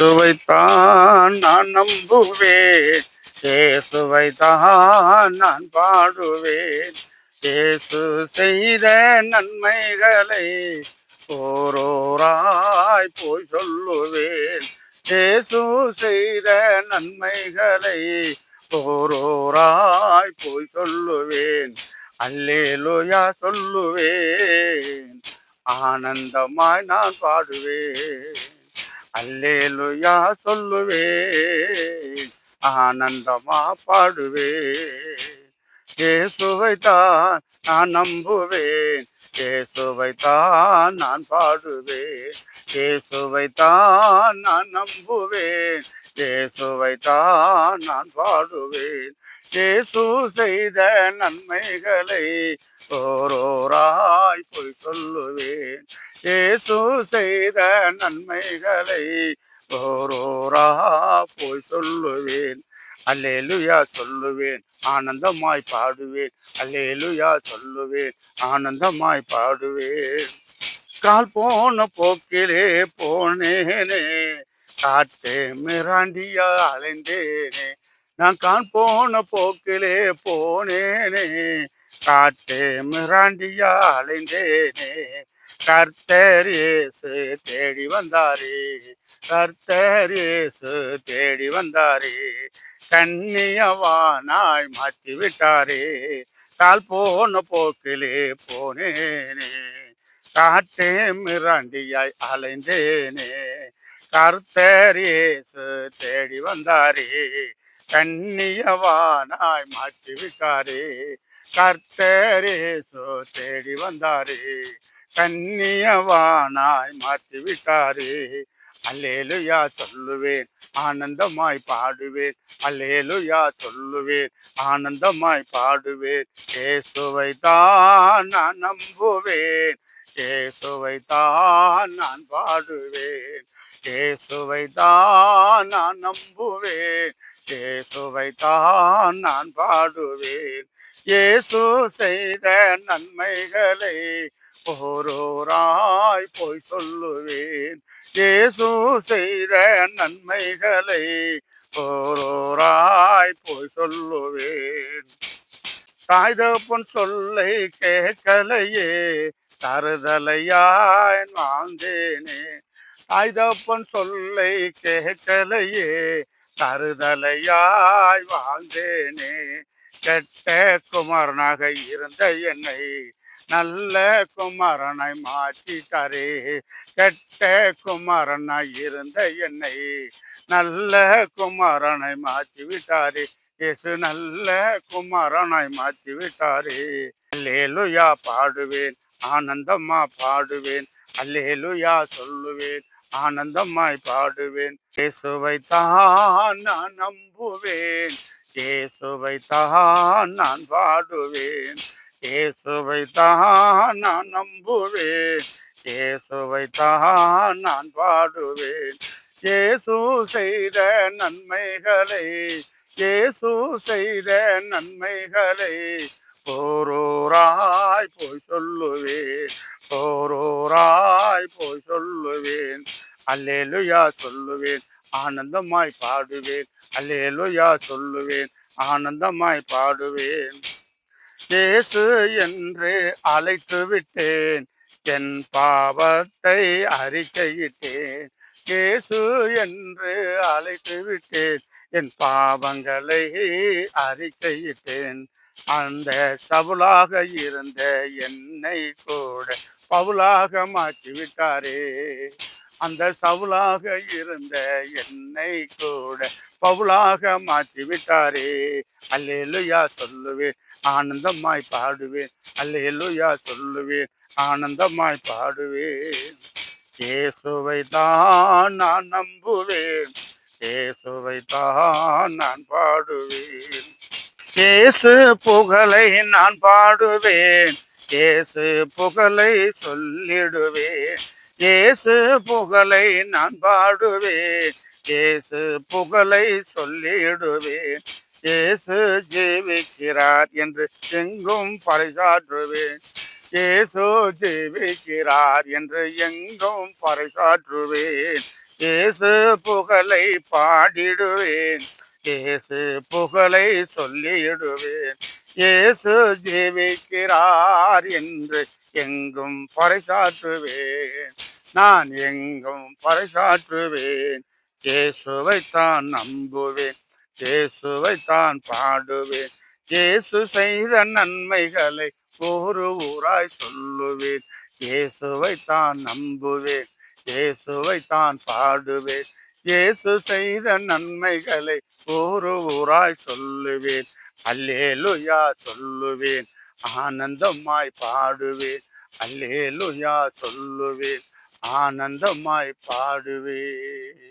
இயேசுவைத்தான் நான் நம்புவேன். இயேசுவைத்தான் நான் பாடுவேன். இயேசு செய்த நன்மைகளை ஓரோராய் போய் சொல்லுவேன். இயேசு செய்த நன்மைகளை ஓரோராய் போய் சொல்லுவேன். அல்லேலோயா சொல்லுவேன். ஆனந்தமாய் நான் பாடுவேன். அல்லேலூயா சொல்லுவே ஆனந்தமா பாடுவே இயேசுவை நான் நம்புவேன் இயேசுவை நான் பாடுவேன். இயேசுவை நான் நம்புவேன் இயேசுவை நான் பாடுவேன். இயேசு செய்த நன்மைகளை ஓரோராய் பொய் சொல்லுவேன். ஏசு செய்த நன்மைகளை ஓரோரா போய் சொல்லுவேன். அல்லேலுயா சொல்லுவேன் ஆனந்தமாய் பாடுவேன். அல்லேலுயா சொல்லுவேன் ஆனந்தமாய் பாடுவேன். கால் போன போக்கிலே போனேனே காட்டே மிராண்டியா அலைந்தேனே. நான் கான் போன போக்கிலே போனேனே காட்டே மிராண்டியா அலைந்தேனே கர்த்தர் இயேசு தேடி வந்தாரே. கர்த்தர் இயேசு தேடி வந்தாரே. கண்ணியவானாய் மாற்றி விட்டாரே கால் போன போக்கிலே போனேனே. காட்டே மிராண்டியாய் அலைந்தேனே. கர்த்தர் இயேசு தேடி வந்தாரே. கண்ணியவானாய் மாற்றி விட்டாரே கர்த்தரே சோ தேடி வந்தாரே. கண்ணியவானாய் மாற்றி விட்டாரே அல்லேலுயா சொல்லுவேன் ஆனந்தமாய் பாடுவேன். அல்லேலுயா சொல்லுவேன் ஆனந்தமாய் பாடுவேன். ஏசுவை தான் நான் நம்புவேன். ஏசுவை தான் நான் பாடுவேன். ஏசுவை தான் நான் நம்புவேன். ஏசுவை தான் நான் பாடுவேன். இயேசு செய்த நன்மைகளை ஓரோராய் போய் சொல்லுவேன். இயேசு செய்த நன்மைகளை ஓரோராய் போய் சொல்லுவேன். தாய் தகப்பன் சொல்லை கேட்கலையே தருதலையாய் வாழ்ந்தேனே தாய் தகப்பன் சொல்லை கேட்கலையே தருதலையாய் வாழ்ந்தேனே. கெட்ட குமாரனாக இருந்த என்னை நல்ல குமாரனாய் மாற்றிட்டாரே கெட்ட குமாரனாய் இருந்த என்னை நல்ல குமாரனை மாற்றி விட்டாரே. இயேசு நல்ல குமாரனாய் மாற்றி விட்டாரே. அல்லேலுயா பாடுவேன். ஆனந்தமா பாடுவேன். அல்லேலுயா சொல்லுவேன். ஆனந்தமாய் பாடுவேன். இயேசுவை தான் நான் நம்புவேன். இயேசுவை தான் நான் பாடுவேன் இயேசுவை தான் நான் நம்புவேன். இயேசுவை தான் நான் பாடுவேன் இயேசு செய்த நன்மைகளை இயேசு செய்த நன்மைகளை போரோராய் போய் சொல்லுவேன். போரோராய் போய் சொல்லுவேன். அல்லேலுயா சொல்லுவேன். ஆனந்தமாய் பாடுவேன். அல்லேலோயா சொல்லுவேன் ஆனந்தமாய் பாடுவேன். இயேசு என்று அழைத்து விட்டேன் என் பாவத்தை அறிக்கையிட்டேன். இயேசு என்று அழைத்து விட்டேன் என் பாவங்களை அறிக்கையிட்டேன். அந்த சவுலாக இருந்த என்னை கூட பவுலாக மாற்றி விட்டாரே அந்த சவுலாக இருந்த என்னை கூட பவுலாக மாற்றி விட்டாரே அல்லேலுயா சொல்லுவேன் ஆனந்தமாய் பாடுவேன். அல்லேலுயா சொல்லுவேன் ஆனந்தமாய் பாடுவேன். இயேசுவை தான் நான் நம்புவேன். இயேசுவை தான் நான் பாடுவேன். இயேசு புகழை நான் பாடுவேன். இயேசு புகழை சொல்லிடுவேன். இயேசு புகழை நான் பாடுவேன். இயேசு புகழை சொல்லிடுவேன். இயேசு ஜீவிக்கிறார் என்று எங்கும் பறைசாற்றுவேன். இயேசு ஜீவிக்கிறார் என்று எங்கும் பறைசாற்றுவேன். இயேசு புகழை பாடிடுவேன். இயேசு புகழை சொல்லிடுவேன். இயேசு ஜீவிக்கிறார் என்று எங்கும் பறைசாற்றுவேன். நான் எங்கும் பறைசாற்றுவேன். இயேசுவைத்தான் நம்புவேன். இயேசுவைத்தான் பாடுவேன். இயேசு செய்த நன்மைகளை ஒரு ஊராய் சொல்லுவேன். இயேசுவைத்தான் நம்புவேன். இயேசுவைத்தான் பாடுவேன். இயேசு செய்த நன்மைகளை ஒரு ஊராய் சொல்லுவேன். அல்லேலுயா சொல்லுவேன். ஆனந்தமாய் பாடுவேன். அல்லேலுயா சொல்லுவேன். ஆனந்தமாய் பாடுவேன்.